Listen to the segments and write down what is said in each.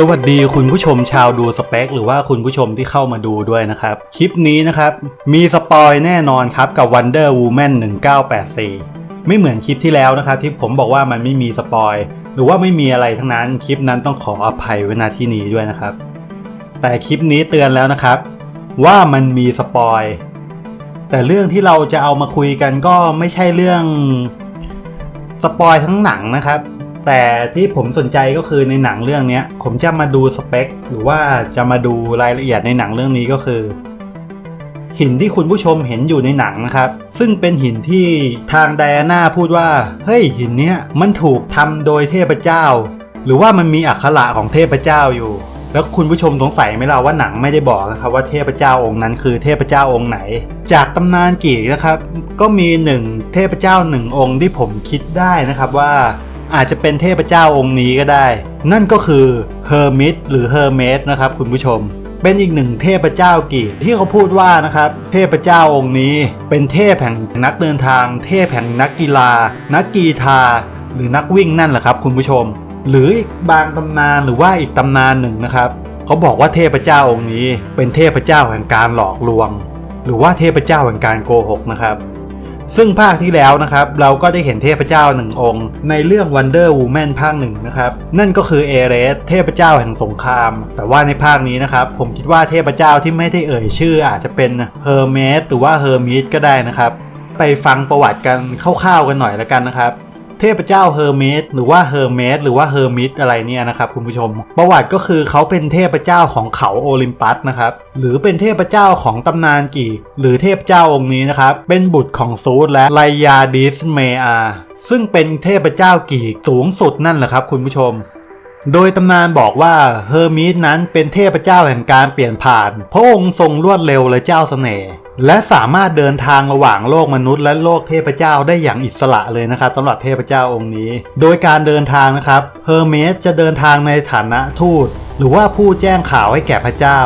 สวัสดีคุณผู้ชมชาวดูสเปค หรือว่าคุณผู้ชมที่เข้ามาดูด้วยนะครับ คลิปนี้นะครับ มีสปอยแน่นอนครับกับ Wonder Woman 1984 ไม่เหมือนคลิปที่แล้วนะครับ ที่ผมบอกว่ามันไม่มีสปอยหรือว่าไม่มีอะไรทั้งนั้นคลิปนั้นต้องขออภัยไว้ณที่นี้ด้วยนะครับ แต่คลิปนี้เตือนแล้วนะครับ ว่ามันมีสปอยแต่เรื่องที่เราจะเอามาคุยกันก็ไม่ใช่เรื่องสปอยทั้งหนังนะครับ แต่ที่ผมสนใจก็คือในหนังเรื่องนี้ผมจะมาดูสเปค หรือว่าจะมาดูรายละเอียดในหนังเรื่องนี้ก็คือ หินที่คุณผู้ชมเห็นอยู่ในหนังนะครับ ซึ่งเป็นหินที่ทางไดอาน่าพูดว่า เฮ้ยหินเนี้ยมันถูกทำโดยเทพเจ้า หรือว่ามันมีอักขระของเทพเจ้าอยู่ แล้วคุณผู้ชมสงสัยไหมล่ะว่าหนังไม่ได้บอกนะครับว่าเทพเจ้าองค์นั้นคือเทพเจ้าองค์ไหน จากตำนานกรีกนะครับ ก็มีหนึ่งเทพเจ้าหนึ่งองค์ที่ผมคิดได้นะครับว่า อาจจะเป็นเทพเจ้าองค์นี้ก็ได้ นั่นก็คือเฮอร์มิตหรือเฮอร์เมสนะครับคุณผู้ชม เป็นอีกหนึ่งเทพเจ้ากรีกที่เขาพูดว่านะครับ เทพเจ้าองค์นี้ เป็นเทพแห่งนักเดินทาง เทพแห่งนักกีฬา นักกีฬาหรือนักวิ่งนั่นแหละครับคุณผู้ชม หรืออีกบางตำนานหรือว่าอีกตำนานหนึ่งนะครับเขาบอกว่าเทพเจ้าองค์นี้ เป็นเทพเจ้าแห่งการหลอกลวง หรือว่าเทพเจ้าแห่งการโกหกนะครับ ซึ่งภาคที่แล้วนะครับเราก็ได้เห็นเทพเจ้าหนึ่งองค์ ในเรื่อง Wonder Woman ภาคหนึ่งนะครับนั่นก็คือเอเรสเทพเจ้าแห่งสงคราม แต่ว่าในภาคนี้นะครับผมคิดว่าเทพเจ้าที่ไม่ได้เอ่ยชื่อ อาจจะเป็นเฮอร์เมสหรือว่าเฮอร์มิสก็ได้นะครับไปฟังประวัติกันคร่าวๆกันหน่อยแล้วกันนะครับ เทพเจ้าเฮอร์เมสหรือว่าเฮอร์เมสหรือว่าเฮอร์มิสอะไรเนี่ยนะครับคุณผู้ชม ประวัติก็คือเขาเป็นเทพเจ้าของเขาโอลิมปัสนะครับหรือเป็นเทพเจ้าของตำนานกีก หรือเทพเจ้าองค์นี้นะครับเป็นบุตรของซูสและไลยาดิสเมอาซึ่งเป็นเทพเจ้ากีกสูงสุดนั่นแหละครับคุณผู้ชม โดยตำนานบอกว่าเฮอร์มิสนั้นเป็นเทพเจ้าแห่งการเปลี่ยนผ่าน พระองค์ทรงรวดเร็วและเจ้าเสน่ห์และสามารถเดินทางระหว่างโลกมนุษย์และโลกเทพเจ้าได้อย่างอิสระเลยนะครับสำหรับเทพเจ้าองค์นี้ โดยการเดินทางนะครับเฮอร์เมสจะเดินทางในฐานะทูต หรือว่าผู้แจ้งข่าวให้แก่พระเจ้า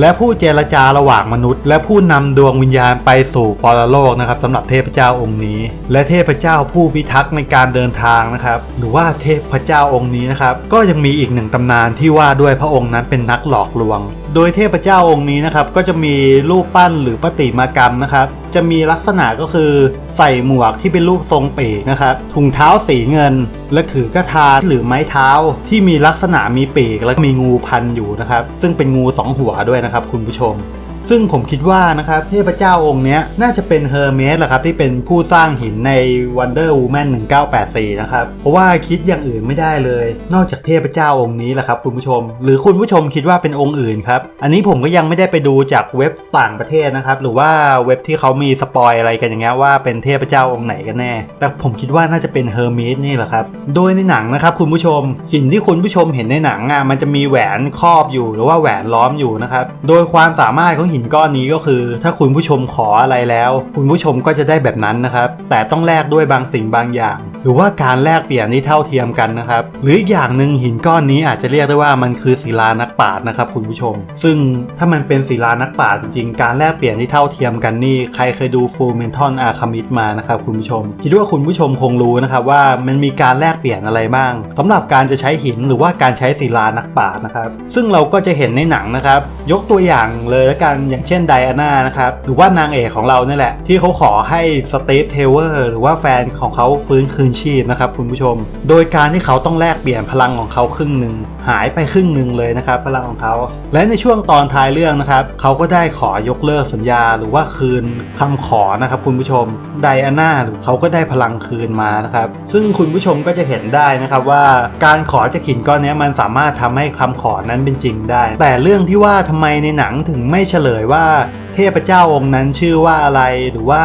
และผู้เจรจาระหว่างมนุษย์ และผู้นำดวงวิญญาณไปสู่ปรโลกนะครับสำหรับเทพเจ้าองค์นี้ และเทพเจ้าผู้พิทักษ์ในการเดินทางนะครับ หรือว่าเทพเจ้าองค์นี้นะครับก็ยังมีอีกหนึ่งตำนานที่ว่าด้วยพระองค์นั้นเป็นนักหลอกลวง โดยเทพเจ้าองค์นี้นะครับก็จะมีรูปปั้นหรือปฏิมากรรมนะครับ จะมีลักษณะก็คือใส่หมวกที่เป็นรูปทรงปีกนะครับถุงเท้าสีเงิน และถือกระทาหรือไม้เท้าที่มีลักษณะมีปีกและมีงูพันอยู่นะครับ ซึ่งเป็นงูสองหัวด้วยนะครับ คุณผู้ชม ซึ่งผมคิดว่านะครับเทพเจ้าองค์นี้น่าจะเป็นเฮอร์เมสแหละครับที่เป็นผู้สร้างหินใน Wonder Woman 1984 นะครับ เพราะว่าคิดอย่างอื่นไม่ได้เลย นอกจากเทพเจ้าองค์นี้แหละครับคุณผู้ชม หรือคุณผู้ชมคิดว่าเป็นองค์อื่นครับ อันนี้ผมก็ยังไม่ได้ไปดูจากเว็บต่างประเทศนะครับ หรือว่าเว็บที่เขามีสปอยอะไรกันอย่างเงี้ยว่าเป็นเทพเจ้าองค์ไหนกันแน่ แต่ผมคิดว่าน่าจะเป็นเฮอร์เมสนี่แหละครับ โดยในหนังนะครับคุณผู้ชม หินที่คุณผู้ชมเห็นในหนังอะมันจะมีแหวนครอบอยู่หรือว่าแหวนล้อมอยู่นะครับ โดยความสามารถของหินก้อนนี้ก็คือ ถ้าคุณผู้ชมขออะไรแล้ว คุณผู้ชมก็จะได้แบบนั้นนะครับ แต่ต้องแลกด้วยบางสิ่งบางอย่าง หรือว่าการแลกเปลี่ยนที่เท่าเทียมกันนะครับ หรืออีกอย่างหนึ่งหินก้อนนี้อาจจะเรียกได้ว่ามันคือศิลานักปราชญ์นะครับคุณผู้ชม ซึ่งถ้ามันเป็นศิลานักปราชญ์จริงๆ การแลกเปลี่ยนที่เท่าเทียมกันนี่ใครเคยดูฟูเมนทอนอาคามิดมานะครับคุณผู้ชม คิดว่าคุณผู้ชมคงรู้นะครับว่ามันมีการแลกเปลี่ยนอะไรบ้างสำหรับการจะใช้หินหรือว่าการใช้ศิลานักปราชญ์นะครับ ซึ่งเราก็จะเห็นในหนังนะครับ ยกตัวอย่างเลยละกันอย่างเช่นไดอาน่านะครับหรือว่านางเอกของเราเนี่ยแหละที่เขาขอให้สตีฟเทเวอร์หรือว่าแฟนของเขาฟื้นคืนชีพนะครับคุณผู้ชม โดยการที่เขาต้องแลกเปลี่ยนพลังของเขาครึ่งหนึ่งหายไปครึ่งหนึ่งเลยนะครับพลังของเขา และในช่วงตอนท้ายเรื่องนะครับเขาก็ได้ขอยกเลิกสัญญาหรือว่าคืนคำขอนะครับคุณผู้ชมไดอาน่าหรือเขาก็ได้พลังคืนมานะครับซึ่งคุณผู้ชมก็จะเห็นได้นะครับว่าการขอจากหินก้อนนี้มันสามารถทำให้คำขอนั้นเป็นจริงได้ แต่เรื่องที่ว่าทำไมในหนังถึงไม่เฉลยว่า เทพเจ้าองค์นั้นชื่อว่าอะไรหรือว่า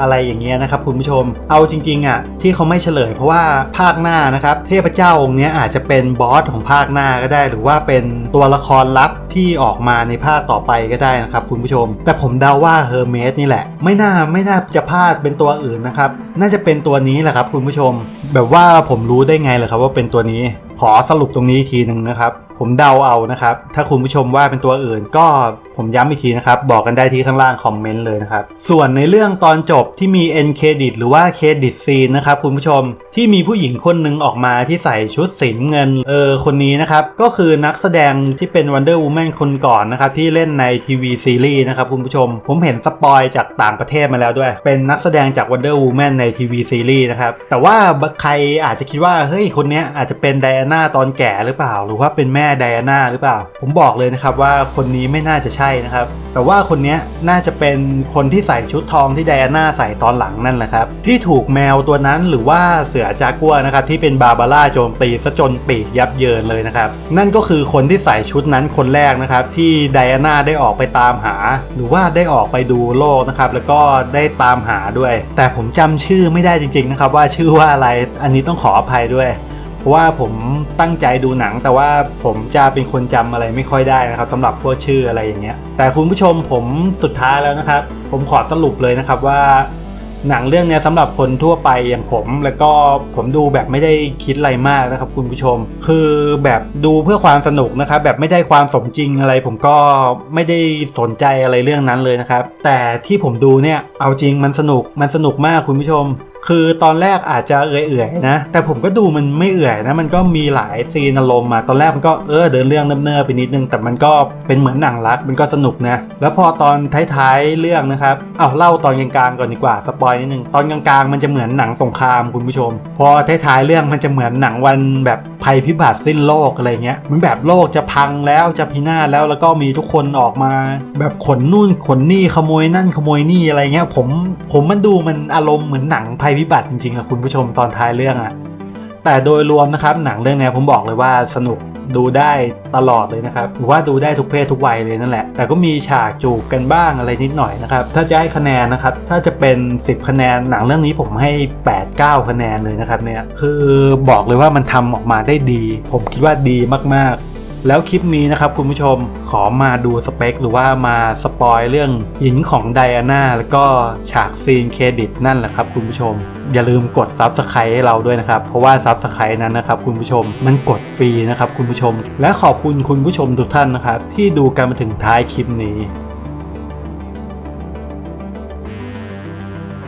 อะไรอย่างเงี้ยนะครับคุณผู้ชม เอาจริงๆอะที่เขาไม่เฉลย เพราะว่าภาคหน้านะครับเทพเจ้าองค์นี้อาจจะเป็นบอสของภาคหน้าก็ได้ หรือว่าเป็นตัวละครลับที่ออกมาในภาคต่อไปก็ได้นะครับคุณผู้ชม แต่ผมเดาว่าเฮอร์เมสนี่แหละ ไม่น่าไม่น่าจะพลาดเป็นตัวอื่นนะครับน่าจะเป็นตัวนี้แหละครับคุณผู้ชม แบบว่าผมรู้ได้ไงเหรอครับว่าเป็นตัวนี้ขอสรุปตรงนี้ทีหนึ่งนะครับ ผมเดาเอานะครับ ถ้าคุณผู้ชมว่าเป็นตัวอื่นก็ผมย้ำอีกทีนะครับ บอกกันได้ที่ข้างล่างคอมเมนต์เลยนะครับ ส่วนในเรื่องตอนจบที่มี end credit หรือว่า credit scene นะครับคุณผู้ชม ที่มีผู้หญิงคนหนึ่งออกมาที่ใส่ชุดสีน้ำเงิน เออ คนนี้นะครับ ก็คือนักแสดงที่เป็น Wonder Woman คนก่อนนะครับ ที่เล่นในทีวีซีรีส์นะครับคุณผู้ชม ผมเห็นสปอยจากต่างประเทศมาแล้วด้วย เป็นนักแสดงจาก Wonder Woman ในทีวีซีรีส์นะครับ แต่ว่าใครอาจจะคิดว่า เฮ้ย คนนี้อาจจะเป็นไดอาน่าตอนแก่หรือเปล่า หรือว่าเป็นแม่ไดอาน่าหรือเปล่า ผมบอกเลยนะครับว่าคนนี้ไม่น่าจะใช่นะครับ แต่ว่าคนนี้น่าจะเป็นคนที่ใส่ชุดทองที่ไดอาน่าใส่ตอนหลังนั่นแหละครับ ที่ถูกแมวตัวนั้นหรือว่าเสือจากัวนะครับที่เป็นบาบาร่าโจมตีซะจนปีกยับเยินเลยนะครับ นั่นก็คือคนที่ใส่ชุดนั้นคนแรกนะครับ ที่ไดอาน่าได้ออกไปตามหา หรือว่าได้ออกไปดูโลกนะครับ แล้วก็ได้ตามหาด้วย แต่ผมจำชื่อไม่ได้จริง ๆ นะครับ ว่าชื่อว่าอะไรอันนี้ต้องขออภัยด้วยเพราะว่าผมตั้งใจดูหนังแต่ว่าผมจะเป็นคนจำอะไรไม่ค่อยได้นะครับสำหรับพวกชื่ออะไรอย่างเงี้ยแต่คุณผู้ชมผมสุดท้ายแล้วนะครับ ผมขอสรุปเลยนะครับว่า หนังเรื่องนี้สำหรับคนทั่วไปอย่างผม แล้วก็ผมดูแบบไม่ได้คิดอะไรมากนะครับคุณผู้ชม คือแบบดูเพื่อความสนุกนะครับแบบไม่ได้ความสมจริงอะไร ผมก็ไม่ได้สนใจอะไรเรื่องนั้นเลยนะครับแต่ที่ผมดูเนี่ยเอาจริงมันสนุกมันสนุกมากคุณผู้ชม คือตอนแรกอาจจะเอื่อยๆนะ แต่ผมก็ดูมันไม่เอื่อยนะ มันก็มีหลายซีนอารมณ์มาตอนแรกมันก็เออเดินเรื่องเนิบๆไปนิดนึง แต่มันก็เป็นเหมือนหนังรักมันก็สนุกนะ แล้วพอตอนท้ายๆเรื่องนะครับเอาเล่าตอนกลางๆก่อนดีกว่าสปอยนิดนึงตอนกลางๆมันจะเหมือนหนังสงครามคุณผู้ชม พอท้ายๆเรื่องมันจะเหมือนหนังวันแบบ ภัยพิบัติสิ้นโลกอะไรเงี้ยมันแบบโลกจะพังแล้วจะพินาศแล้วแล้วก็มีทุกคนออกมา แบบขนนู่นขนนี่ขโมยนั่นขโมยนี่อะไรเงี้ยผมผมมันดูมันอารมณ์เหมือนหนังภัยพิบัติจริงๆอะคุณผู้ชมตอนท้ายเรื่องอะแต่โดยรวมนะครับหนังเรื่องนี้ผมบอกเลยว่าสนุก ดูได้ตลอดเลยนะครับหรือว่าดูได้ทุกเพศทุกวัยเลยนั่นแหละ แต่ก็มีฉากจูบกันบ้างอะไรนิดหน่อยนะครับ ถ้าจะให้คะแนนนะครับ ถ้าจะเป็น 10 คะแนนหนังเรื่องนี้ผมให้ 8 9 คะแนนเลยนะครับเนี่ยคือบอกเลยว่ามันทำออกมาได้ดี ผมคิดว่าดีมากๆ แล้วคลิปนี้นะครับคุณผู้ชมขอมาดูสเปค หรือว่ามาสปอยเรื่องหินของไดอาน่าแล้วก็ฉากซีนเครดิตนั่นแหละครับคุณผู้ชม อย่าลืมกดซับสไครต์ให้เราด้วยนะครับ เพราะว่าซับสไครต์นั้นนะครับคุณผู้ชมมันกดฟรีนะครับคุณผู้ชม และขอบคุณคุณผู้ชมทุกท่านนะครับที่ดูกันมาถึงท้ายคลิปนี้